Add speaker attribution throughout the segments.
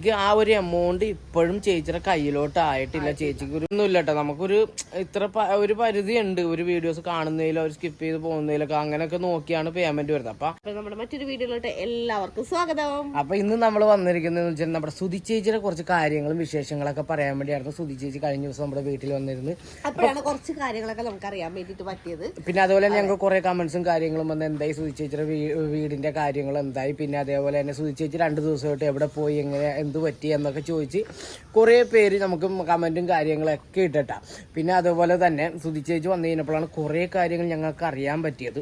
Speaker 1: എനിക്ക് ആ ഒരു എമൗണ്ട് ഇപ്പോഴും ചേച്ചിയുടെ കയ്യിലോട്ട് ആയിട്ടില്ല. ചേച്ചിക്ക് ഒരു ഒന്നും ഇല്ല കേട്ടോ. നമുക്കൊരു ഇത്ര ഒരു പരിധി ഉണ്ട് ഒരു വീഡിയോസ് കാണുന്നതിലോ ഒരു സ്കിപ്പ് ചെയ്ത് പോകുന്നതിലൊക്കെ അങ്ങനെയൊക്കെ നോക്കിയാണ് പേയ്മെന്റ് വരുന്നത്. അപ്പൊ
Speaker 2: നമ്മുടെ മറ്റൊരു വീഡിയോയിലോട്ട് എല്ലാവർക്കും സ്വാഗതം.
Speaker 1: അപ്പൊ ഇന്ന് നമ്മൾ വന്നിരിക്കുന്നത് വെച്ചാൽ നമ്മുടെ സുധി ചേച്ചിയുടെ കുറച്ച് കാര്യങ്ങളും വിശേഷങ്ങളൊക്കെ പറയാൻ വേണ്ടിയായിരുന്നു. സുധി ചേച്ചി കഴിഞ്ഞ ദിവസം നമ്മുടെ വീട്ടിൽ വന്നിരുന്നു.
Speaker 2: അപ്പോഴാണ് കുറച്ച് കാര്യങ്ങളൊക്കെ നമുക്ക് അറിയാൻ വേണ്ടിട്ട് പറ്റിയത്.
Speaker 1: പിന്നെ അതുപോലെ തന്നെ ഞങ്ങൾക്ക് കുറെ കമന്റ്സും കാര്യങ്ങളും വന്ന് എന്തായി സുധി ചേച്ചിയുടെ വീടിന്റെ കാര്യങ്ങൾ എന്തായി. പിന്നെ അതേപോലെ തന്നെ സുധി ചേച്ചി രണ്ട് ദിവസമായിട്ട് എവിടെ പോയി എങ്ങനെ എന്ത് പറ്റി എന്നൊക്കെ ചോദിച്ച് കുറേ പേര് നമുക്ക് കമന്റും കാര്യങ്ങളൊക്കെ ഇട്ടിട്ടാ. പിന്നെ അതുപോലെ തന്നെ സുധി ചേച്ചി വന്നു കഴിഞ്ഞപ്പോഴാണ് കുറേ കാര്യങ്ങൾ ഞങ്ങൾക്ക് അറിയാൻ പറ്റിയത്.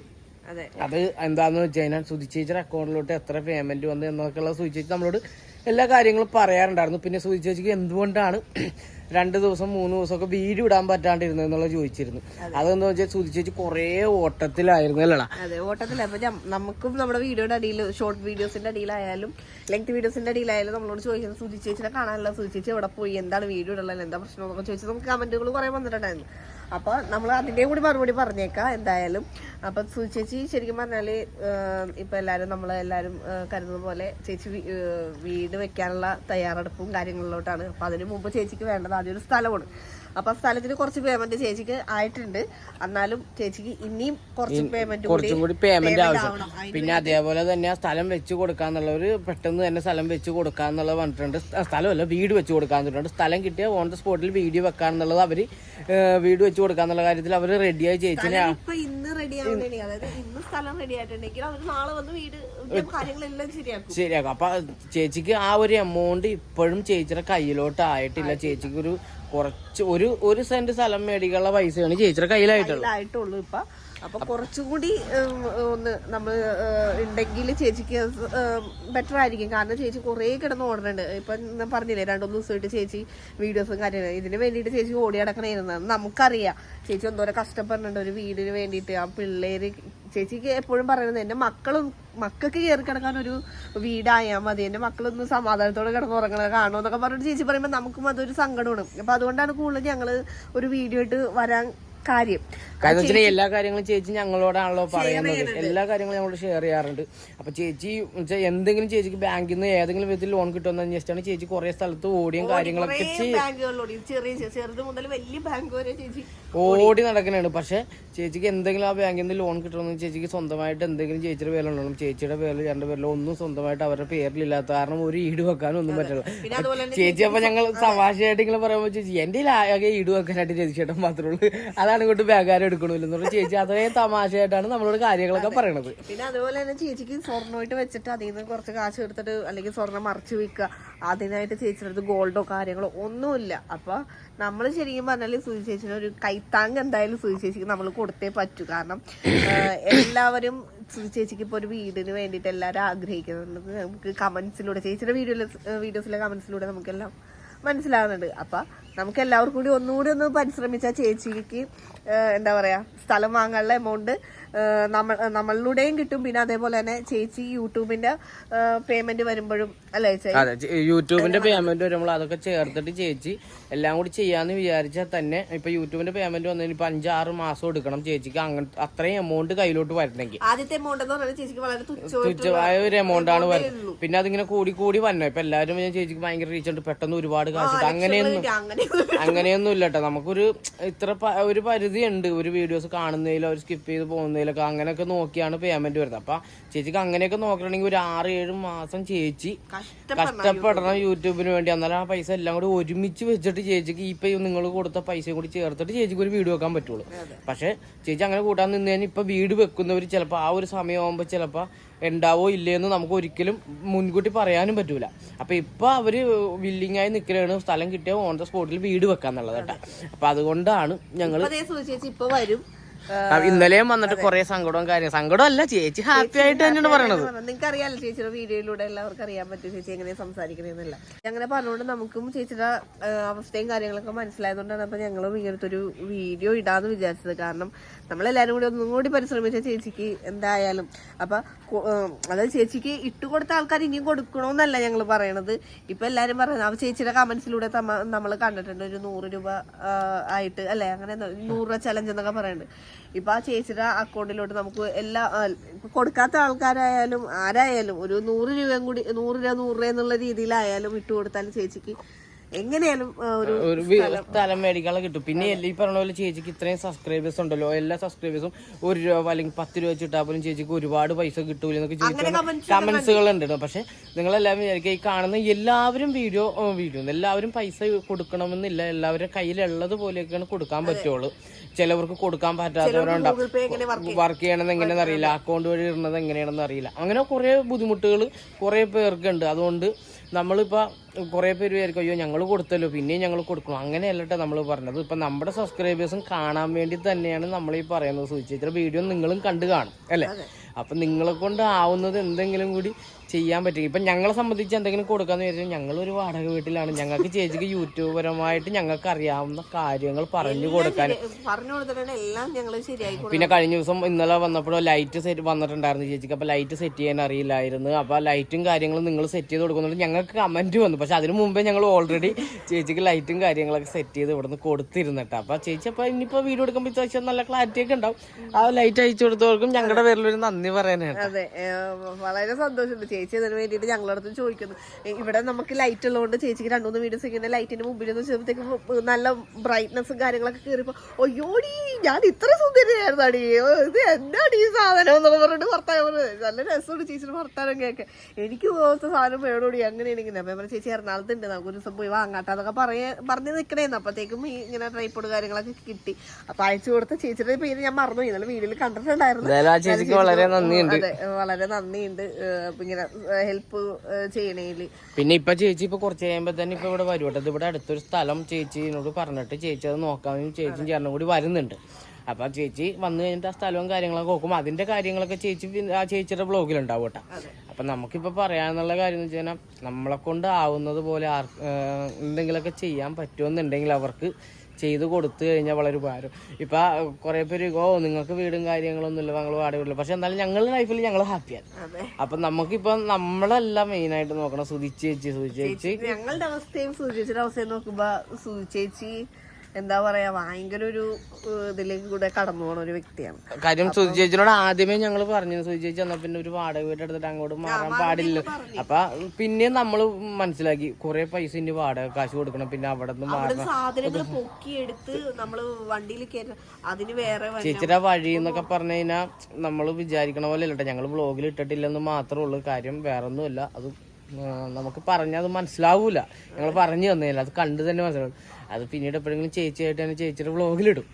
Speaker 2: അതെ.
Speaker 1: എന്താണെന്ന് വെച്ച് കഴിഞ്ഞാൽ സുതിച്ചേച്ചിയുടെ അക്കൗണ്ടിലോട്ട് എത്ര പേയ്മെന്റ് വന്നു എന്നൊക്കെയുള്ള സുതിച്ചേച്ചി ചേച്ചി നമ്മളോട് എല്ലാ കാര്യങ്ങളും പറയാറുണ്ടായിരുന്നു. പിന്നെ സുതിച്ചേച്ചിക്ക് എന്തുകൊണ്ടാണ് രണ്ട് ദിവസം മൂന്ന് ദിവസമൊക്കെ വീട് ഇടാൻ പറ്റാണ്ടിരുന്നു എന്നുള്ളത് ചോദിച്ചിരുന്നു. അതെന്താ വെച്ചാൽ സുധി ചേച്ചി കുറേ ഓട്ടത്തിലായിരുന്നു അല്ലടാ.
Speaker 2: അതെ ഓട്ടത്തില. അപ്പൊ നമുക്കും നമ്മുടെ വീഡിയോയുടെ അടിയിൽ ഷോർട്ട് വീഡിയോസിന്റെ അടിയിലായാലും ലെങ്ത് വീഡിയോസിന്റെ അടിയിലായാലും നമ്മളോട് ചോദിക്കുന്നത് സുധി കാണാനുള്ള കാണാനല്ല. സുധി എവിടെ പോയി? എന്താണ് വീഡിയോ ഇടലല്ലോ എന്താ പ്രശ്നം? എന്നൊക്കെ ചോദിച്ചത് നമുക്ക് കമന്റുകൾ കുറെ വന്നിട്ടുണ്ടായിരുന്നു. അപ്പൊ നമ്മൾ അതിന്റെ കൂടി മറുപടി പറഞ്ഞേക്കാം എന്തായാലും. അപ്പൊ സുചേച്ചി ചേച്ചി ശരിക്കും പറഞ്ഞാൽ ഇപ്പൊ എല്ലാരും നമ്മളെ എല്ലാരും ഏഹ്, കരുതുന്ന പോലെ ചേച്ചി വീട് വെക്കാനുള്ള തയ്യാറെടുപ്പും കാര്യങ്ങളിലോട്ടാണ്. അപ്പൊ അതിനു മുമ്പ് ചേച്ചിക്ക് വേണ്ടത് ആദ്യം ഒരു സ്ഥലമാണ്. അപ്പൊ സ്ഥലത്തിന് കുറച്ച് പേയ്മെന്റ് ചേച്ചിക്ക് ആയിട്ടുണ്ട്. എന്നാലും ചേച്ചിക്ക് ഇനിയും കുറച്ച് പേയ്മെന്റ്
Speaker 1: കുറച്ചും കൂടി പേയ്മെന്റ് ആവശ്യം. പിന്നെ അതേപോലെ തന്നെ സ്ഥലം വെച്ച് കൊടുക്കാന്നുള്ളവര് പെട്ടെന്ന് തന്നെ സ്ഥലം വെച്ച് കൊടുക്കാന്നുള്ളത് പറഞ്ഞിട്ടുണ്ട്. സ്ഥലമല്ല വീട് വെച്ച് കൊടുക്കാൻ പറഞ്ഞിട്ടുണ്ട്. സ്ഥലം കിട്ടിയ ഓൺ ദ സ്പോട്ടിൽ വീഡിയോ വെക്കാന്നുള്ളത് അവർ ഏഹ്, വീട് വെച്ച് കൊടുക്കാന്നുള്ള കാര്യത്തിൽ അവർ റെഡിയായി ചേച്ചിനെ
Speaker 2: അവർ ശരിയാക്കും.
Speaker 1: അപ്പൊ ചേച്ചിക്ക് ആ ഒരു എമൗണ്ട് ഇപ്പോഴും ചേച്ചിയുടെ കയ്യിലോട്ട് ആയിട്ടില്ല. ചേച്ചിക്ക് ഒരു കുറച്ച് ഒരു ഒരു സെന്റ് സ്ഥലം മേടിക്കാനുള്ള പൈസയാണ് ചേച്ചിയുടെ കയ്യിലായിട്ടുള്ളത്.
Speaker 2: ആയിട്ടുള്ളൂ ഇപ്പൊ. അപ്പൊ കുറച്ചുകൂടി ഒന്ന് നമ്മൾ ഉണ്ടെങ്കിൽ ചേച്ചിക്ക് ബെറ്റർ ആയിരിക്കും. കാരണം ചേച്ചി കുറേ കിടന്ന് ഓടുന്നുണ്ട് ഇപ്പൊ പറഞ്ഞില്ലേ രണ്ടു ദിവസമായിട്ട് ചേച്ചി വീഡിയോസും കാര്യങ്ങളും. ഇതിന് വേണ്ടിയിട്ട് ചേച്ചി ഓടി നടക്കണമായിരുന്നു നമുക്കറിയാം. ചേച്ചി എന്തോരം കഷ്ടപ്പെടുന്നുണ്ട് ഒരു വീടിന് വേണ്ടിയിട്ട്. ആ പിള്ളേര് ചേച്ചിക്ക് എപ്പോഴും പറയുന്നത് എന്റെ മക്കളും മക്കൾക്ക് കയറി കിടക്കാൻ ഒരു വീടായാൽ മതി. എന്റെ മക്കളൊന്ന് സമാധാനത്തോടെ കിടന്നുറങ്ങണത് കാണുമോ എന്നൊക്കെ പറഞ്ഞിട്ട് ചേച്ചി പറയുമ്പോൾ നമുക്കും അതൊരു സങ്കടമാണ്. അപ്പോൾ അതുകൊണ്ടാണ് കൂടുതൽ ഞങ്ങൾ ഒരു വീഡിയോ ആയിട്ട് വരാൻ കാര്യം.
Speaker 1: കാരണം വെച്ചാൽ എല്ലാ കാര്യങ്ങളും ചേച്ചി ഞങ്ങളോടാണല്ലോ പറയുന്നത്. എല്ലാ കാര്യങ്ങളും ഞങ്ങളോട് ഷെയർ ചെയ്യാറുണ്ട്. അപ്പൊ ചേച്ചി എന്തെങ്കിലും ചേച്ചിക്ക് ബാങ്കിൽ നിന്ന് ഏതെങ്കിലും വിധത്തിൽ ലോൺ കിട്ടുമെന്ന് അന്വേഷിച്ചാണ് ചേച്ചി കുറെ സ്ഥലത്ത് ഓടിയും കാര്യങ്ങളൊക്കെ ഓടി. നടക്കുന്നുണ്ട് പക്ഷെ ചേച്ചിക്ക് എന്തെങ്കിലും ആ ബാങ്കിൽ നിന്ന് ലോൺ കിട്ടണമെന്ന് ചേച്ചിക്ക് സ്വന്തമായിട്ട് എന്തെങ്കിലും ചേച്ചിയുടെ പേരിലുണ്ടാവും ചേച്ചിയുടെ പേരിൽ രണ്ട് പേരിലോ ഒന്നും സ്വന്തമായിട്ട് അവരുടെ പേരിലില്ലാത്ത കാരണം ഒരു ഈട് വെക്കാനും ഒന്നും പറ്റില്ല. ചേച്ചി അപ്പൊ ഞങ്ങൾ തമാശയായിട്ട് ഇങ്ങനെ പറയുമ്പോൾ ചേച്ചി എന്റെ ആകെ ഈട് വെക്കാനായിട്ട് ചേച്ചി ചേട്ടൻ മാത്രമേ ഉള്ളൂ. അതാണ് ഇങ്ങോട്ട് ബാഗാരം എടുക്കണമില്ലെന്നുള്ള ചേച്ചി അതേ തമാശയായിട്ടാണ് നമ്മളോട് കാര്യങ്ങളൊക്കെ പറയണത്.
Speaker 2: പിന്നെ അതുപോലെ തന്നെ ചേച്ചിക്ക് സ്വർണമായിട്ട് വെച്ചിട്ട് അതിൽ നിന്ന് കുറച്ച് കാശ് എടുത്തിട്ട് അല്ലെങ്കിൽ സ്വർണം മറച്ചു വെക്കുക അതിനായിട്ട് ചേച്ചിയുടെ അടുത്ത് ഗോൾഡോ കാര്യങ്ങളോ ഒന്നുമില്ല. അപ്പൊ നമ്മൾ ശരിക്കും പറഞ്ഞാൽ സുധി ചേച്ചിന് ഒരു കൈത്താങ് എന്തായാലും സുധി ചേച്ചിക്ക് നമ്മൾ കൊടുത്തേ പറ്റൂ. കാരണം എല്ലാവരും സുധി ചേച്ചിക്ക് ഇപ്പോൾ ഒരു വീടിന് വേണ്ടിയിട്ട് എല്ലാവരും ആഗ്രഹിക്കുന്നുണ്ട്. നമുക്ക് കമന്റ്സിലൂടെ ചേച്ചിയുടെ വീഡിയോ വീഡിയോസിലെ കമന്റ്സിലൂടെ നമുക്കെല്ലാം മനസ്സിലാകുന്നുണ്ട് അപ്പം നമുക്ക് എല്ലാവർക്കും കൂടി ഒന്നുകൂടി ഒന്ന് പരിശ്രമിച്ചാൽ ചേച്ചിക്ക് എന്താ പറയുക സ്ഥലം വാങ്ങാനുള്ള എമൗണ്ട് നമ്മൾ നമ്മളിലൂടെയും കിട്ടും. പിന്നെ അതേപോലെ തന്നെ ചേച്ചി യൂട്യൂബിന്റെ പേയ്മെന്റ് വരുമ്പോഴും അല്ലേ ചേച്ചി?
Speaker 1: യൂട്യൂബിന്റെ പേയ്മെന്റ് വരുമ്പോൾ അതൊക്കെ ചേർത്തിട്ട് ചേച്ചി എല്ലാം കൂടി ചെയ്യാന്ന് വിചാരിച്ചാൽ തന്നെ ഇപ്പൊ യൂട്യൂബിന്റെ പേയ്മെന്റ് വന്നതിന് ഇപ്പൊ അഞ്ചാറ് മാസം എടുക്കണം ചേച്ചിക്ക് അങ്ങനത്തെ അത്രയും എമൗണ്ട് കയ്യിലോട്ട് വരണമെങ്കിൽ.
Speaker 2: ആദ്യത്തെ എമൗണ്ട് എന്ന് ചേച്ചിക്ക് വളരെ
Speaker 1: തുച്ഛമായ ഒരു എമൗണ്ട് ആണ് വരുന്നത്. പിന്നെ അതിങ്ങനെ കൂടി കൂടി വന്നു ഇപ്പൊ എല്ലാവരും ഞാൻ ചേച്ചിക്ക് ഭയങ്കര റീച്ച് ഉണ്ട്. പെട്ടെന്ന് ഒരുപാട് കാശ്. അങ്ങനെയൊന്നും
Speaker 2: അങ്ങനെ
Speaker 1: അങ്ങനെയൊന്നും ഇല്ല. കേട്ടോ. നമുക്കൊരു ഇത്ര ഒരു പരിധി ഉണ്ട് ഒരു വീഡിയോസ് കാണുന്നതിൽ അവർ സ്കിപ്പ് ചെയ്ത് പോകുന്നതിലൊക്കെ അങ്ങനെയൊക്കെ നോക്കിയാണ് പേയ്മെന്റ് വരുന്നത്. അപ്പൊ ചേച്ചിക്ക് അങ്ങനെയൊക്കെ നോക്കണമെങ്കിൽ ഒരു ആറ് ഏഴ് മാസം ചേച്ചി കഷ്ടപ്പെടണം യൂട്യൂബിന് വേണ്ടി. എന്നാലും ആ പൈസ എല്ലാം കൂടി ഒരുമിച്ച് വെച്ചിട്ട് ചേച്ചിക്ക് ഈ ഇപ്പൊ നിങ്ങൾ കൊടുത്ത പൈസയും കൂടി ചേർത്തിട്ട് ചേച്ചിക്ക് ഒരു വീട് വെക്കാൻ പറ്റുള്ളൂ. പക്ഷെ ചേച്ചി അങ്ങനെ കൂട്ടാൻ നിന്ന് കഴിഞ്ഞാൽ ഇപ്പൊ വീട് വെക്കുന്നവർ ചിലപ്പോൾ ആ ഒരു സമയമാകുമ്പോൾ ചിലപ്പോൾ ഉണ്ടാവോ ഇല്ലയെന്ന് നമുക്ക് ഒരിക്കലും മുൻകൂട്ടി പറയാനും പറ്റൂല. അപ്പൊ ഇപ്പൊ അവർ വില്ലിംഗ് ആയി നിൽക്കുകയാണ് സ്ഥലം കിട്ടിയ ഓൺ ദ സ്പോട്ടിൽ വീട് വെക്കാന്നുള്ളത് കേട്ടോ. അപ്പൊ അതുകൊണ്ടാണ് ഞങ്ങൾ
Speaker 2: ഇപ്പൊ വരും.
Speaker 1: ഇന്നലെയും വന്നിട്ട് കുറെ സങ്കടവും കാര്യം സങ്കടം അല്ല ചേച്ചി ഹാപ്പി ആയിട്ട് തന്നെയാണ് പറയണത്.
Speaker 2: നിങ്ങൾക്ക് അറിയാലോ ചേച്ചിയുടെ വീഡിയോയിലൂടെ എല്ലാവർക്കും അറിയാൻ പറ്റും ചേച്ചി എങ്ങനെ സംസാരിക്കണെന്നല്ല. അങ്ങനെ പറഞ്ഞുകൊണ്ട് നമുക്കും ചേച്ചിയുടെ അവസ്ഥയും കാര്യങ്ങളൊക്കെ മനസ്സിലായതുകൊണ്ടാണ് അപ്പൊ ഞങ്ങളും ഇങ്ങനത്തെ ഒരു വീഡിയോ ഇടാന്ന് വിചാരിച്ചത്. കാരണം നമ്മളെല്ലാരും കൂടി ഒന്നും കൂടി പരിശ്രമിച്ച ചേച്ചിക്ക് എന്തായാലും അപ്പൊ അതായത് ചേച്ചിക്ക് ഇട്ടുകൊടുത്ത ആൾക്കാർ ഇനിയും കൊടുക്കണമെന്നല്ല ഞങ്ങൾ പറയണത്. ഇപ്പൊ എല്ലാരും പറയുന്നത് ആ ചേച്ചിയുടെ കമന്റ്സിലൂടെ നമ്മൾ കണ്ടിട്ടുണ്ട് ഒരു നൂറ് രൂപ ആയിട്ട് അല്ലെ? അങ്ങനെ നൂറ് രൂപ ചലഞ്ച് എന്നൊക്കെ പറയുന്നുണ്ട് ഇപ്പൊ ആ ചേച്ചിയുടെ അക്കൗണ്ടിലോട്ട് നമുക്ക് എല്ലാ കൊടുക്കാത്ത ആൾക്കാരായാലും ആരായാലും ഒരു നൂറ് രൂപയും കൂടി നൂറ് രൂപ നൂറ് രൂപ എന്നുള്ള രീതിയിലായാലും ഇട്ട് കൊടുത്താലും ചേച്ചിക്ക് എങ്ങനെയാലും ഒരു
Speaker 1: സ്ഥലം. മേടിക്കാനുള്ള കിട്ടും. പിന്നെ എല്ലാ ഈ പറഞ്ഞ പോലെ ചേച്ചിക്ക് ഇത്രയും സബ്സ്ക്രൈബേഴ്സ് ഉണ്ടല്ലോ. എല്ലാ സബ്സ്ക്രൈബേഴ്സും ഒരു രൂപ അല്ലെങ്കിൽ പത്ത് രൂപ വെച്ചിട്ടാ പോലും ചേച്ചിക്ക് ഒരുപാട് പൈസ കിട്ടൂല എന്നൊക്കെ ചോദിച്ചു കമന്റ്സുകൾ ഉണ്ട് കേട്ടോ പക്ഷെ നിങ്ങളെല്ലാവരും വിചാരിക്കുക ഈ കാണുന്ന എല്ലാവരും വീഡിയോ വീഡിയോ എല്ലാവരും പൈസ കൊടുക്കണമെന്നില്ല. എല്ലാവരുടെ കയ്യിലുള്ളത് പോലെയൊക്കെയാണ് കൊടുക്കാൻ പറ്റുള്ളൂ. ചിലവർക്ക് കൊടുക്കാൻ പറ്റാത്തവരുണ്ടാവും
Speaker 2: വർക്ക്
Speaker 1: ചെയ്യണമെന്ന് എങ്ങനെയാണെന്ന് അറിയില്ല. അക്കൗണ്ട് വഴി ഇടുന്നത് എങ്ങനെയാണെന്ന് അറിയില്ല. അങ്ങനെ കുറേ ബുദ്ധിമുട്ടുകൾ കുറേ പേർക്കുണ്ട്. അതുകൊണ്ട് നമ്മളിപ്പോൾ കുറേ പേര് വിചാരിക്കും അയ്യോ ഞങ്ങൾ കൊടുത്തല്ലോ പിന്നെയും ഞങ്ങൾ കൊടുക്കണം അങ്ങനെയല്ലട്ടെ നമ്മൾ പറഞ്ഞത്. ഇപ്പം നമ്മുടെ സബ്സ്ക്രൈബേഴ്സും കാണാൻ വേണ്ടി തന്നെയാണ് നമ്മൾ ഈ പറയുന്നത് ഇത്ര വീഡിയോ നിങ്ങളും കണ്ടു കാണും അല്ലേ? അപ്പം നിങ്ങളെ കൊണ്ട് ആവുന്നത് എന്തെങ്കിലും കൂടി ചെയ്യാൻ പറ്റും. ഇപ്പം ഞങ്ങളെ സംബന്ധിച്ച് എന്തെങ്കിലും കൊടുക്കാന്ന് വിചാരിച്ചാൽ ഞങ്ങളൊരു വാടക വീട്ടിലാണ്. ഞങ്ങൾക്ക് ചേച്ചിക്ക് യൂട്യൂബ് പരമായിട്ട് ഞങ്ങൾക്ക് അറിയാവുന്ന കാര്യങ്ങൾ പറഞ്ഞു കൊടുക്കാൻ.
Speaker 2: പറഞ്ഞു കൊടുത്തിട്ടുണ്ട്. എല്ലാം ഞങ്ങൾ ശരിയായി
Speaker 1: പിന്നെ കഴിഞ്ഞ ദിവസം ഇന്നലെ വന്നപ്പോഴോ ലൈറ്റ് സെറ്റ് വന്നിട്ടുണ്ടായിരുന്നു ചേച്ചിക്ക്. അപ്പോൾ ലൈറ്റ് സെറ്റ് ചെയ്യാൻ അറിയില്ലായിരുന്നു. അപ്പോൾ ലൈറ്റും കാര്യങ്ങളും നിങ്ങൾ സെറ്റ് ചെയ്ത് കൊടുക്കുന്നുണ്ട്. ഞങ്ങൾക്ക് കമന്റ് വന്നു. പക്ഷെ അതിന് മുമ്പേ ഞങ്ങൾ ഓൾറെഡി ചേച്ചിക്ക് ലൈറ്റും കാര്യങ്ങളൊക്കെ സെറ്റ് ചെയ്ത് ഇവിടുന്ന് കൊടുത്തിരുന്നിട്ട്. അപ്പോൾ ചേച്ചി അപ്പോൾ ഇനിയിപ്പോൾ വീഡിയോ എടുക്കുമ്പോൾ ഇത്യാവശ്യം നല്ല ക്ലാരിറ്റി ഒക്കെ ഉണ്ടാവും. ആ ലൈറ്റ് അയച്ചു കൊടുത്തവർക്കും ഞങ്ങളുടെ പേരിലൊരു നന്ദി പറയാനായിട്ട്
Speaker 2: അതെ വളരെ സന്തോഷമുണ്ട്. ചേച്ചി അതിന് വേണ്ടിയിട്ട് ഞങ്ങളടുത്ത് ചോദിക്കുന്നു. ഇവിടെ നമുക്ക് ലൈറ്റ് ഉള്ളതുകൊണ്ട് ചേച്ചിക്ക് രണ്ടു മൂന്ന് വീഡിയോസ് ഇങ്ങനെ ലൈറ്റിന്റെ മുമ്പിൽ നിന്ന് ചെയ്യുമ്പോഴത്തേക്കും നല്ല ബ്രൈറ്റ്നസ്സും കാര്യങ്ങളൊക്കെ കയറിപ്പോ അയ്യോടി ഞാൻ ഇത്ര സുന്ദരിയായിരുന്നാടി. ഇത് എന്താണ് ഈ സാധനം? എന്നൊക്കെ പറഞ്ഞിട്ട് വർത്താനം പറഞ്ഞത് നല്ല രസമുണ്ട് ചേച്ചിയുടെ വർത്താനം കേൾക്കാൻ. എനിക്ക് പോലത്തെ സാധനം വേണോടി അങ്ങനെയാണ് ഇങ്ങനെ. അപ്പൊ നമ്മുടെ ചേച്ചി എറണാകുളത്ത് ഉണ്ട്. നമുക്ക് ഒരു ദിവസം പോയി വാങ്ങാട്ടാന്നൊക്കെ പറയ പറഞ്ഞു നിൽക്കണേന്ന് അപ്പത്തേക്കും ഈ ഇങ്ങനെ ട്രൈപ്പോഡ് കാര്യങ്ങളൊക്കെ കിട്ടി. അപ്പൊ അയച്ചു കൊടുത്ത ചേച്ചിയുടെ പേര് ഞാൻ മറന്നു ഇന്നലെ വീട്ടിൽ കണ്ടിട്ടുണ്ടായിരുന്നു.
Speaker 1: ചേച്ചിക്ക് വളരെ
Speaker 2: അതെ വളരെ നന്ദിയുണ്ട്. അപ്പൊ ഇങ്ങനെ ഹെൽപ്പ് ചെയ്യണേൽ.
Speaker 1: പിന്നെ ഇപ്പൊ ചേച്ചി ഇപ്പൊ കുറച്ച് കഴിയുമ്പോ തന്നെ ഇപ്പൊ ഇവിടെ വരും കേട്ടോ. ഇത് ഇവിടെ അടുത്തൊരു സ്ഥലം ചേച്ചിനോട് പറഞ്ഞിട്ട് ചേച്ചി അത് നോക്കാനും ചേച്ചിയും ചേർന്നും കൂടി വരുന്നുണ്ട്. അപ്പൊ ചേച്ചി വന്നു കഴിഞ്ഞിട്ട് ആ സ്ഥലവും കാര്യങ്ങളൊക്കെ നോക്കും. അതിന്റെ കാര്യങ്ങളൊക്കെ ചേച്ചി ആ ചേച്ചിയുടെ ബ്ലോഗിൽ ഉണ്ടാവും കേട്ടോ അപ്പൊ നമുക്കിപ്പോ പറയാനുള്ള കാര്യം എന്ന് വെച്ചാൽ നമ്മളെ കൊണ്ട് ആവുന്നത് പോലെ ആർ എന്തെങ്കിലുമൊക്കെ ചെയ്യാൻ പറ്റുമെന്നുണ്ടെങ്കിൽ അവർക്ക് ചെയ്ത് കൊടുത്തു കഴിഞ്ഞാൽ വളരെ ഉപകാരം. ഇപ്പൊ കുറെ പേര് ഓ നിങ്ങൾക്ക് വീടും കാര്യങ്ങളൊന്നും ഇല്ല ഞങ്ങൾ വാടക പക്ഷെ എന്നാലും ഞങ്ങളുടെ ലൈഫിൽ ഞങ്ങൾ ഹാപ്പിയാണ് അപ്പൊ നമുക്കിപ്പോ നമ്മളല്ല മെയിൻ ആയിട്ട് നോക്കണം. സുതിച്ച് ചേച്ചി സുതിച്ച് ചേച്ചി.
Speaker 2: ഞങ്ങളുടെ അവസ്ഥയും സുതിച്ചേച്ചിയുടെ അവസ്ഥയും നോക്കുമ്പോ സൂചിച്ചേച്ചി എന്താ പറയാ ഭയങ്കര ഒരു ഇതിലേക്ക് കൂടെ കടന്നു പോണ ഒരു വ്യക്തിയാണ്.
Speaker 1: കാര്യം സുജി ചേച്ചിനോട് ആദ്യമേ ഞങ്ങൾ പറഞ്ഞു സുജി ചേച്ചി എന്നാ പിന്നെ ഒരു വാടക വീട് എടുത്തിട്ട് അങ്ങോട്ട് മാറാൻ പാടില്ല. അപ്പൊ പിന്നെ നമ്മൾ മനസ്സിലാക്കി കുറെ പൈസ ഇനി വാടക കാശ് കൊടുക്കണം പിന്നെ അവിടെ നിന്ന് മാറണം
Speaker 2: സാധനങ്ങൾ പൊക്കിയെടുത്ത് നമ്മൾ വണ്ടിയിൽ അതിന് വേറെ
Speaker 1: ചേച്ചിയുടെ വഴി എന്നൊക്കെ പറഞ്ഞു കഴിഞ്ഞാൽ നമ്മൾ വിചാരിക്കണ പോലെ അല്ലട്ടെ ഞങ്ങൾ ബ്ലോഗിൽ ഇട്ടിട്ടില്ലെന്ന് മാത്രമേ ഉള്ളൂ. കാര്യം വേറൊന്നുമില്ല അത് നമുക്ക് പറഞ്ഞാൽ അത് മനസ്സിലാവൂല. ഞങ്ങൾ പറഞ്ഞു തന്നില്ല അത് കണ്ടു തന്നെ മനസ്സിലാവും. അത് പിന്നീട് എപ്പോഴെങ്കിലും ചേച്ചിയായിട്ട് തന്നെ ചേച്ചിയുടെ വ്ളോഗിലിടും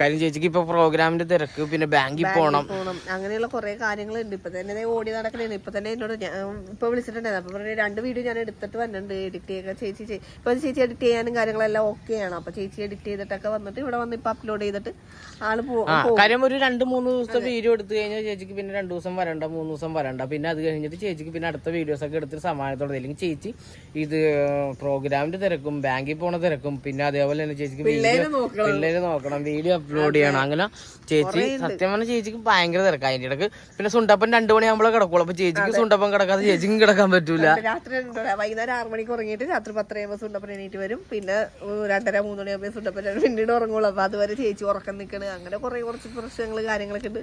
Speaker 1: കാര്യം ചേച്ചിക്ക് ഇപ്പൊ പ്രോഗ്രാമിന്റെ തിരക്ക് പിന്നെ ബാങ്കിൽ പോണം.
Speaker 2: പോണം. അങ്ങനെയുള്ള കുറെ കാര്യങ്ങളുണ്ട്. ഇപ്പൊ തന്നെ ഓടി നടക്കണേ ഇപ്പൊ തന്നെ എന്നോട് ഞാൻ ഇപ്പൊ വിളിച്ചിട്ടുണ്ടായിരുന്നു. അപ്പൊ പറഞ്ഞു രണ്ട് വീഡിയോ ഞാൻ എടുത്തിട്ട് വന്നിട്ടുണ്ട്. എഡിറ്റ് ചെയ്യുക ചേച്ചി ഇപ്പൊ ചേച്ചി എഡിറ്റ് ചെയ്യാനും കാര്യങ്ങളെല്ലാം ഓക്കെ ആണ്. അപ്പൊ ചേച്ചി എഡിറ്റ് ചെയ്തിട്ടൊക്കെ വന്നിട്ട് ഇവിടെ വന്ന് ഇപ്പൊ അപ്ലോഡ് ചെയ്തിട്ട് ആൾ
Speaker 1: പോകും. കാര്യം ഒരു രണ്ട് മൂന്ന് ദിവസത്തെ വീഡിയോ എടുത്തു കഴിഞ്ഞാൽ ചേച്ചിക്ക് പിന്നെ രണ്ട് ദിവസം വരണ്ട മൂന്ന് ദിവസം വരണ്ട. പിന്നെ അത് കഴിഞ്ഞിട്ട് ചേച്ചിക്ക് പിന്നെ അടുത്ത വീഡിയോസ് ഒക്കെ എടുത്തിട്ട് സമാനത്തോടെ. അല്ലെങ്കിൽ ചേച്ചി ഇത് പ്രോഗ്രാമിന്റെ തിരക്കും ബാങ്കിൽ പോണ തിരക്കും പിന്നെ അതേപോലെ തന്നെ ചേച്ചിക്ക് പിള്ളേര്
Speaker 2: നോക്കണം.
Speaker 1: നോക്കണം. വീഡിയോ അപ്ലോഡ് ചെയ്യണം. അങ്ങനെ ചേച്ചി സത്യം പറഞ്ഞ ചേച്ചിക്ക് ഭയങ്കര തിരക്കാ. അതിന്റെ ഇടയ്ക്ക് പിന്നെ സുണ്ടപ്പൻ രണ്ടു മണിയാകുമ്പോഴേ കിടക്കുള്ളൂ. അപ്പൊ ചേച്ചിക്ക് സുണ്ടപ്പൻ കിടക്കാതെ ചേച്ചിക്കും കിടക്കാൻ പറ്റൂല.
Speaker 2: രാത്രി വൈകുന്നേരം ആറു മണിക്ക് ഉറങ്ങിയിട്ട് രാത്രി പത്തര ആകുമ്പോൾ സുണ്ടപ്പൻ എണീറ്റ് വരും. പിന്നെ രണ്ടര മൂന്ന് മണിയാകുമ്പോൾ സുണ്ടപ്പൻ പിന്നീട് ഉറങ്ങുള്ളൂ. അപ്പൊ അതുവരെ ചേച്ചി ഉറക്കം നിൽക്കണ് അങ്ങനെ കുറെ കുറച്ച് പ്രശ്നങ്ങൾ കാര്യങ്ങളൊക്കെ ഉണ്ട്.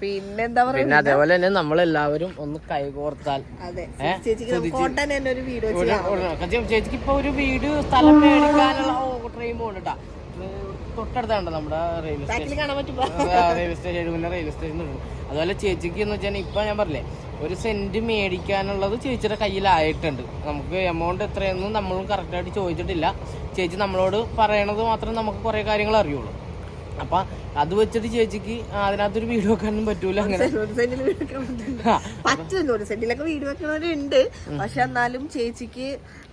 Speaker 2: പിന്നെ എന്താ പറയാ
Speaker 1: പിന്നെ അതേപോലെ തന്നെ നമ്മളെല്ലാവരും ഒന്ന് കൈകോർത്താൽ.
Speaker 2: അതെ. ചേച്ചിക്ക് ഒരു വീഡിയോ
Speaker 1: ഇപ്പൊ ഒരു വീട് സ്ഥലം മേടിക്കാനുള്ള ട്രെയിൻ പോകുന്നുണ്ടാ തൊട്ടടുത്താണ്ടോ നമ്മുടെ റെയിൽവേ സ്റ്റേഷൻ റെയിൽവേ സ്റ്റേഷൻ എഴുപതിന്റെ റെയിൽവേ സ്റ്റേഷൻ അതുപോലെ ചേച്ചിക്ക് എന്ന് വെച്ചാൽ ഇപ്പൊ ഞാൻ പറഞ്ഞില്ലേ ഒരു സെന്റ് മേടിക്കാനുള്ളത് ചേച്ചിയുടെ കയ്യിലായിട്ടുണ്ട്. നമുക്ക് എമൗണ്ട് എത്രയെന്നും നമ്മളും കറക്റ്റായിട്ട് ചോദിച്ചിട്ടില്ല. ചേച്ചി നമ്മളോട് പറയണത് മാത്രം നമുക്ക് കുറേ കാര്യങ്ങൾ അറിയുള്ളൂ. അപ്പൊ അത് വെച്ചിട്ട് ചേച്ചിക്ക് അതിനകത്തൊരു വീഡിയോ വെക്കാനും പറ്റൂല അങ്ങനെ.
Speaker 2: വീട് ഒരു സെന്റിലൊക്കെ വീട് വെക്കണവരുണ്ട്. പക്ഷെ എന്നാലും ചേച്ചിക്ക്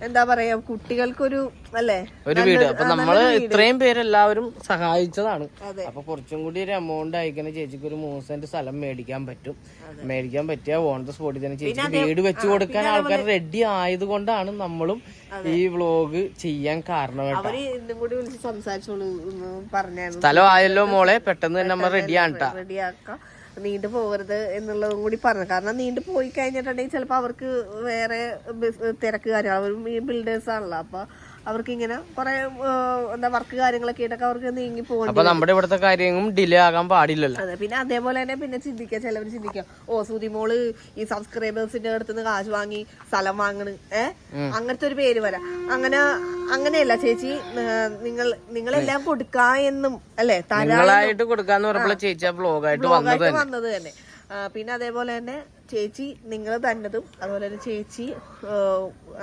Speaker 2: എന്താ പറയാ കുട്ടികൾക്കൊരു അല്ലേ?
Speaker 1: ഒരു വീട്. അപ്പൊ നമ്മൾ ഇത്രയും പേരെല്ലാവരും സഹായിച്ചതാണ്. അപ്പൊ കുറച്ചും കൂടി ഒരു എമൗണ്ട് അയക്കുന്ന ചേച്ചിക്ക് ഒരു മൂന്ന് സെന്റ് സ്ഥലം മേടിക്കാൻ പറ്റും. മേടിക്കാൻ പറ്റിയ ഓൺ ദ സ്പോട്ടിൽ തന്നെ ചേച്ചി വീട് വെച്ച് കൊടുക്കാൻ ആൾക്കാർ റെഡി ആയതുകൊണ്ടാണ് നമ്മളും ഈ വ്ലോഗ് ചെയ്യാൻ കാരണം സ്ഥലം ആയല്ലോ മോളെ പെട്ടെന്ന് തന്നെ നമ്മൾ റെഡി
Speaker 2: ആണ്ട്ടാ നീണ്ടു പോകരുത് എന്നുള്ളതും കൂടി പറഞ്ഞു. കാരണം നീണ്ടു പോയി കഴിഞ്ഞിട്ടുണ്ടെങ്കിൽ ചിലപ്പോൾ അവർക്ക് വേറെ തിരക്ക് കാര്യങ്ങൾ അവർ ബിൽഡേഴ്സ് ആണല്ലോ. അപ്പൊ അവർക്ക് ഇങ്ങനെ കുറെ എന്താ വർക്ക് കാര്യങ്ങളൊക്കെ ആയിട്ടൊക്കെ അവർക്ക് നീങ്ങി പോകണം
Speaker 1: അപ്പൊ നമ്മുടെ ഇവിടുത്തെ കാര്യങ്ങളും ഡിലേ ആകാൻ പാടില്ലല്ലോ.
Speaker 2: അതെ പിന്നെ അതേപോലെ തന്നെ പിന്നെ ചിന്തിക്കുക ചിലവർ ചിന്തിക്കാം ഓ സുതിമോൾ ഈ സബ്സ്ക്രൈബേഴ്സിന്റെ അടുത്ത് കാശ് വാങ്ങി സ്ഥലം വാങ്ങണ്. ഏ? അങ്ങനത്തെ ഒരു പേര് വരാം. അങ്ങനെ അങ്ങനെയല്ല ചേച്ചി നിങ്ങൾ നിങ്ങളെല്ലാം കൊടുക്കാ എന്നും അല്ലെ? തരാ
Speaker 1: കൊടുക്കാന്ന് പറഞ്ഞപ്പോൾ ചേച്ചി ആ ബ്ലോഗായിട്ട് വന്നത്
Speaker 2: തന്നെ. പിന്നെ അതേപോലെ തന്നെ ചേച്ചി നിങ്ങൾ തന്നതും അതുപോലെ തന്നെ ചേച്ചി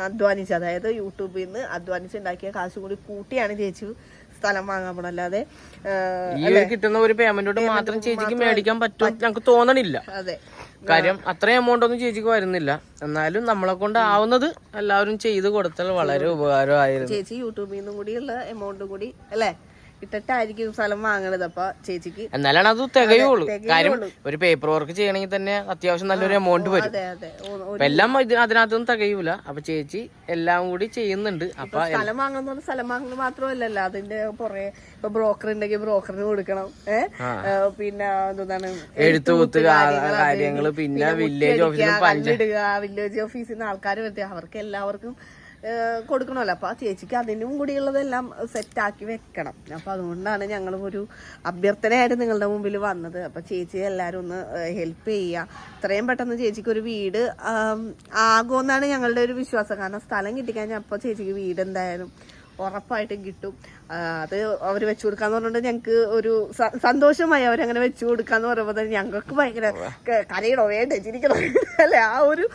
Speaker 2: അധ്വാനിച്ച് അതായത് യൂട്യൂബിൽ നിന്ന് അധ്വാനിച്ച് ഉണ്ടാക്കിയ കാശ് കൂടി കൂട്ടിയാണ് ചേച്ചി സ്ഥലം വാങ്ങാൻ
Speaker 1: പോണല്ലാതെ കിട്ടുന്ന ഒരു പേയ്മെന്റോട് മാത്രം ചേച്ചിക്ക് മേടിക്കാൻ പറ്റും ഞങ്ങൾക്ക് തോന്നണില്ല.
Speaker 2: അതെ.
Speaker 1: കാര്യം അത്രയും എമൗണ്ട് ഒന്നും ചേച്ചിക്ക് വരുന്നില്ല. എന്നാലും നമ്മളെ കൊണ്ട് ആവുന്നത് എല്ലാവരും ചെയ്ത് കൊടുത്താൽ വളരെ ഉപകാരമായിരുന്നു.
Speaker 2: ചേച്ചി യൂട്യൂബിൽ നിന്നും കൂടിയുള്ള എമൗണ്ട് കൂടി അല്ലേ? ഇട്ടിട്ടായിരിക്കും സ്ഥലം വാങ്ങണത് അപ്പൊ ചേച്ചിക്ക്.
Speaker 1: എന്നാലാണ് അത് തികയുള്ളൂ. കാര്യം ഒരു പേപ്പർ വർക്ക് ചെയ്യണമെങ്കിൽ തന്നെ അത്യാവശ്യം നല്ലൊരു എമൗണ്ട് വരും. എല്ലാം അതിനകത്തൊന്നും തികയൂല. അപ്പൊ ചേച്ചി എല്ലാം കൂടി ചെയ്യുന്നുണ്ട്. അപ്പൊ
Speaker 2: സ്ഥലം വാങ്ങുന്ന സ്ഥലം വാങ്ങുന്നത് മാത്രമല്ലല്ലോ. അതിന്റെ പുറകെ ഇപ്പൊ ബ്രോക്കർ ഉണ്ടെങ്കിൽ ബ്രോക്കറിന് കൊടുക്കണം. ഏഹ് പിന്നെ എന്താണ്
Speaker 1: എഴുത്തുകുത്ത് കാര്യങ്ങൾ പിന്നെ വില്ലേജ്
Speaker 2: ഓഫീസിൽ വില്ലേജ് ഓഫീസിൽ നിന്ന് ആൾക്കാർ വരുത്തി. അവർക്ക് എല്ലാവർക്കും കൊടുക്കണമല്ലോ. അപ്പോൾ ആ ചേച്ചിക്ക് അതിനും കൂടിയുള്ളതെല്ലാം സെറ്റാക്കി വെക്കണം. അപ്പോൾ അതുകൊണ്ടാണ് ഞങ്ങളും ഒരു അഭ്യർത്ഥനയായിട്ട് നിങ്ങളുടെ മുമ്പിൽ വന്നത്. അപ്പോൾ ചേച്ചി എല്ലാവരും ഒന്ന് ഹെൽപ്പ് ചെയ്യുക. ഇത്രയും പെട്ടെന്ന് ചേച്ചിക്ക് ഒരു വീട് ആകുമെന്നാണ് ഞങ്ങളുടെ ഒരു വിശ്വാസം. കാരണം സ്ഥലം കിട്ടിക്കഴിഞ്ഞാൽ അപ്പോൾ ചേച്ചിക്ക് വീട് എന്തായാലും ഉറപ്പായിട്ടും കിട്ടും. അത് അവർ വെച്ചു കൊടുക്കാന്ന് പറഞ്ഞിട്ട് ഞങ്ങൾക്ക് ഒരു സന്തോഷമായി അവരങ്ങനെ വെച്ചു കൊടുക്കാന്ന് പറയുമ്പോൾ തന്നെ ഞങ്ങൾക്ക് ഭയങ്കര കരയിടോ കരയണോ വേണ്ട ചിരിക്കണോ. അല്ലെ? ആ ഒരു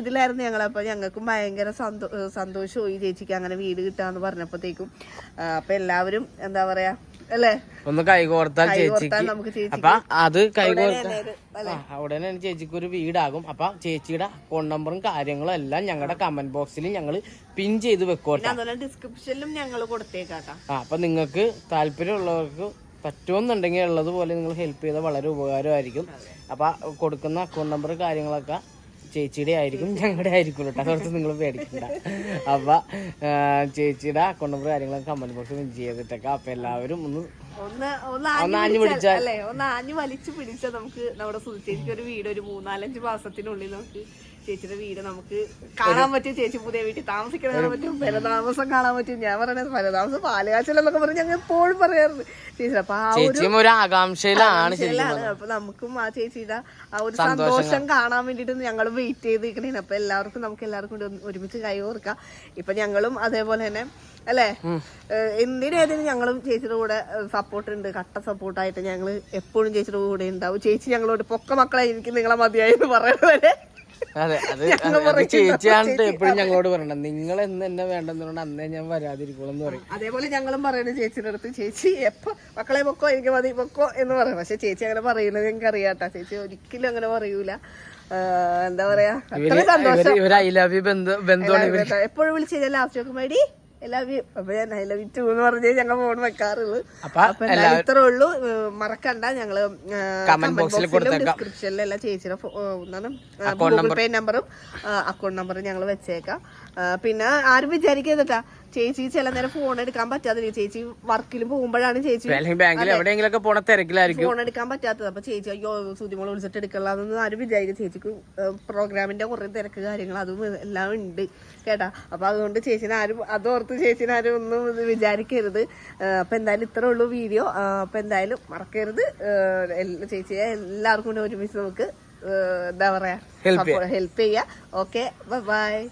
Speaker 2: ഇതിലായിരുന്നു ഞങ്ങൾ അപ്പൊ ഞങ്ങൾക്കും ഭയങ്കര സന്തോ സന്തോഷമായി ചേച്ചിക്ക് അങ്ങനെ വീട് കിട്ടാന്ന് പറഞ്ഞപ്പോഴത്തേക്കും അപ്പം അപ്പൊ എല്ലാവരും എന്താ പറയാ അല്ലേ?
Speaker 1: ഒന്ന് കൈകോർത്താൽ ചേച്ചിക്ക്. അപ്പൊ അത് കൈകോർത്താൽ? ആ, ഉടനെ ചേച്ചിക്ക് ഒരു വീടാകും. അപ്പൊ ചേച്ചിയുടെ അക്കൗണ്ട് നമ്പറും കാര്യങ്ങളും എല്ലാം ഞങ്ങളുടെ കമന്റ് ബോക്സിൽ ഞങ്ങൾ പിൻ ചെയ്ത് വെക്കോട്ടെ
Speaker 2: ഡിസ്ക്രിപ്ഷനിലും ഞങ്ങൾ കൊടുത്തേക്കാട്ടാ.
Speaker 1: അപ്പൊ നിങ്ങൾക്ക് താല്പര്യമുള്ളവർക്ക് പറ്റുമെന്നുണ്ടെങ്കിൽ ഉള്ളതുപോലെ നിങ്ങൾ ഹെൽപ്പ് ചെയ്താൽ വളരെ ഉപകാരമായിരിക്കും. അപ്പൊ കൊടുക്കുന്ന അക്കൗണ്ട് നമ്പർ കാര്യങ്ങളൊക്കെ ചേച്ചിയുടെ ആയിരിക്കും ഞങ്ങളുടെ ആയിരിക്കും കേട്ടോ അതോർത്ത് നിങ്ങൾ പേടിക്കണ്ട. അപ്പൊ ചേച്ചിയുടെ അക്കൗണ്ട് നമ്പർ കാര്യങ്ങളൊക്കെ കമന്റ് ബോക്സിൽ ചെയ്തിട്ടൊക്കെ അപ്പൊ എല്ലാവരും ഒന്ന്
Speaker 2: ഒന്ന് ആഞ്ഞു പിടിച്ചാൽ അല്ലേ? ഒന്ന് ആഞ്ഞു വലിച്ചു പിടിച്ചാൽ നമുക്ക് നമ്മുടെ സുൽത്തേക്ക് ഒരു വീട് ഒരു മൂന്നാലഞ്ച് മാസത്തിനുള്ളിൽ നമുക്ക് ചേച്ചിയുടെ വീട് നമുക്ക് കാണാൻ പറ്റും. ചേച്ചി പുതിയ വീട്ടിൽ താമസിക്കാൻ പറ്റും. പരതാമസം കാണാൻ പറ്റും. ഞാൻ പറയണത് പരതാമസം പാലുകാച്ചലെന്നൊക്കെ പറഞ്ഞ് ഞങ്ങൾ എപ്പോഴും പറയാറുണ്ട്. ചേച്ചി അപ്പൊ ആ ഒരു
Speaker 1: ആകാംക്ഷയിലാണ്
Speaker 2: അപ്പൊ നമുക്കും ആ ചേച്ചിയുടെ ആ ഒരു സന്തോഷം കാണാൻ വേണ്ടിട്ട് ഞങ്ങൾ വെയിറ്റ് ചെയ്ത് നിൽക്കണേ അപ്പൊ എല്ലാവർക്കും നമുക്ക് എല്ലാവർക്കും കൂടി ഒരുമിച്ച് കൈ ഓർക്കാം. ഇപ്പൊ ഞങ്ങളും അതേപോലെ തന്നെ അല്ലേ? എന്തിനേതിനും ഞങ്ങളും ചേച്ചിയുടെ കൂടെ സപ്പോർട്ട് ഉണ്ട്. കട്ട സപ്പോർട്ടായിട്ട് ഞങ്ങൾ എപ്പോഴും ചേച്ചിയുടെ കൂടെ ഉണ്ടാവും. ചേച്ചി ഞങ്ങളോട് പൊക്ക മക്കളെ എനിക്ക് നിങ്ങളെ മതിയായി എന്ന് പറയുന്നത്.
Speaker 1: അതെ അത് അത് ചേച്ചിയാണ് എപ്പോഴും ഞങ്ങളോട് പറയണം. നിങ്ങൾ എന്ന് എന്നെ വേണ്ടെന്നുകൊണ്ട് അന്നേ ഞാൻ വരാതിരിക്കുള്ളൂ എന്ന് പറയും
Speaker 2: അതേപോലെ ഞങ്ങളും പറയുന്നത് ചേച്ചിയുടെ അടുത്ത് ചേച്ചി എപ്പോ മക്കളെ പൊക്കോ എനിക്ക് മതി പൊക്കോ എന്ന് പറയും. പക്ഷെ ചേച്ചി അങ്ങനെ പറയുന്നത് എനിക്ക് അറിയാട്ടാ ചേച്ചി ഒരിക്കലും അങ്ങനെ പറയൂല. എന്താ പറയാ അത്ര സന്തോഷം. എപ്പോഴും വിളിച്ചു കഴിഞ്ഞാൽ ലാസ്റ്റ് ഒക്കെ മടി ഐ ലവ് യു അപ്പൊ ഞാൻ ഐ ലവ് യു ടു എന്ന് പറഞ്ഞേ ഞങ്ങൾ ഫോൺ വെക്കാറുള്ളൂ.
Speaker 1: അപ്പൊ
Speaker 2: അപ്പൊ ഇത്രേ ഉള്ളൂ. മറക്കണ്ട.
Speaker 1: ഞങ്ങൾ കമന്റ് ബോക്സിൽ.
Speaker 2: ഡിസ്ക്രിപ്ഷനിൽ എല്ലാം ചേച്ചിയുടെ ഫോ- ഏഹ് എന്താണ് ഗൂഗിൾ പേ നമ്പറും അക്കൗണ്ട് നമ്പറും ഞങ്ങൾ വെച്ചേക്കാം. പിന്നെ ആരും വിചാരിക്കരുതട്ടാ ചേച്ചി ചില നേരം ഫോൺ എടുക്കാൻ പറ്റാതെ ചേച്ചി വർക്കിൽ പോകുമ്പോഴാണ് ചേച്ചി
Speaker 1: ബാങ്കിൽ എവിടെയെങ്കിലും ഒക്കെ പോണ തിരക്കിലായിരിക്കും.
Speaker 2: ഫോൺ എടുക്കാൻ പറ്റാത്തത്. അപ്പൊ ചേച്ചി അയ്യോ സുതിമോൾ വിളിച്ചിട്ട് എടുക്കലാന്ന് ആരും വിചാരിക്കും ചേച്ചിക്ക് പ്രോഗ്രാമിന്റെ കുറെ തിരക്ക് കാര്യങ്ങൾ അതും എല്ലാം ഉണ്ട് കേട്ടാ. അപ്പൊ അതുകൊണ്ട് ചേച്ചിനെ ആരും അതോർത്ത് ചേച്ചിനെ ആരും ഒന്നും വിചാരിക്കരുത്. അപ്പൊ എന്തായാലും ഇത്രേ ഉള്ളൂ വീഡിയോ. അപ്പൊ എന്തായാലും മറക്കരുത്. ചേച്ചിയെ എല്ലാവർക്കും കൂടെ ഒരുമിച്ച് നമുക്ക് എന്താ പറയാ ഹെൽപ്പ് ചെയ്യാം. Okay bye